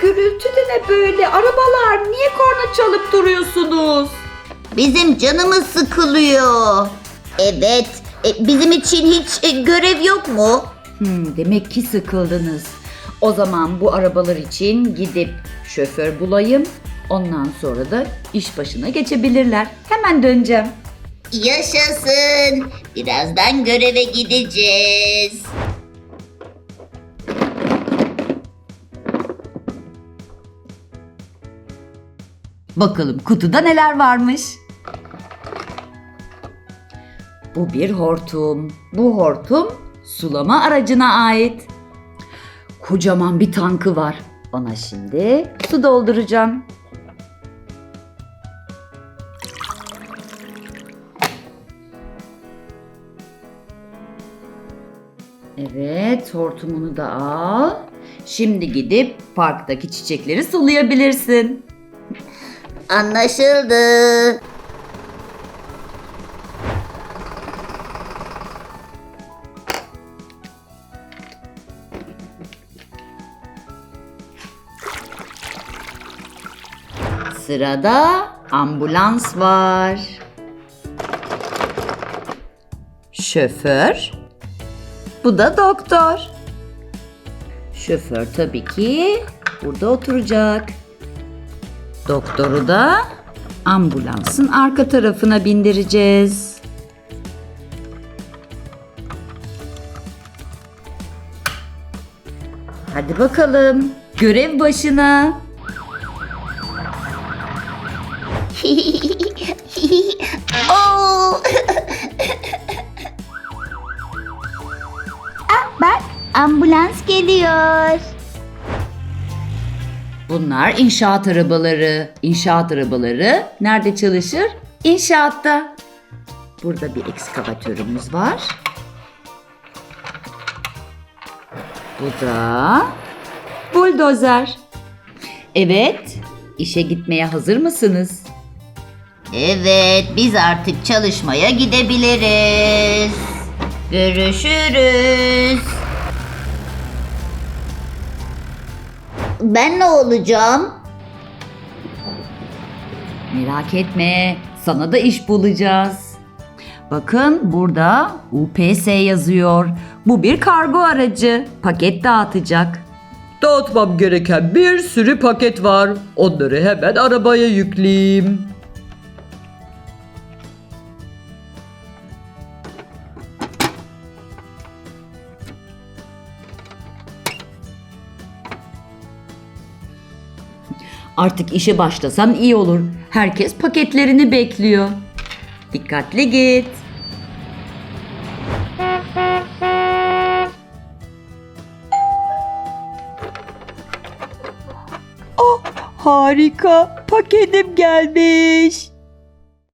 gürültü de ne böyle? Arabalar niye korna çalıp duruyorsunuz? Bizim canımız sıkılıyor. Evet, e, bizim için hiç e, görev yok mu? Hmm, demek ki sıkıldınız. O zaman bu arabalar için gidip şoför bulayım. Ondan sonra da iş başına geçebilirler. Hemen döneceğim. Yaşasın. Birazdan göreve gideceğiz. Bakalım kutuda neler varmış. Bu bir hortum. Bu hortum sulama aracına ait. Kocaman bir tankı var. Ona şimdi su dolduracağım. Evet, hortumunu da al. Şimdi gidip parktaki çiçekleri sulayabilirsin. Anlaşıldı. Sırada ambulans var. Şoför. Bu da doktor. Şoför tabii ki burada oturacak. Doktoru da ambulansın arka tarafına bindireceğiz. Hadi bakalım. Görev başına. Oo! ah bak ambulans geliyor. Bunlar inşaat arabaları. İnşaat arabaları nerede çalışır? İnşaatta. Burada bir ekskavatörümüz var. Bu da buldozer. Evet, işe gitmeye hazır mısınız? Evet biz artık çalışmaya gidebiliriz. Görüşürüz. Ben ne olacağım? Merak etme, sana da iş bulacağız. Bakın burada UPS yazıyor. Bu bir kargo aracı. Paket dağıtacak. Dağıtmam gereken bir sürü paket var. Onları hemen arabaya yükleyeyim. Artık işe başlasan iyi olur. Herkes paketlerini bekliyor. Dikkatli git. Harika, paketim gelmiş.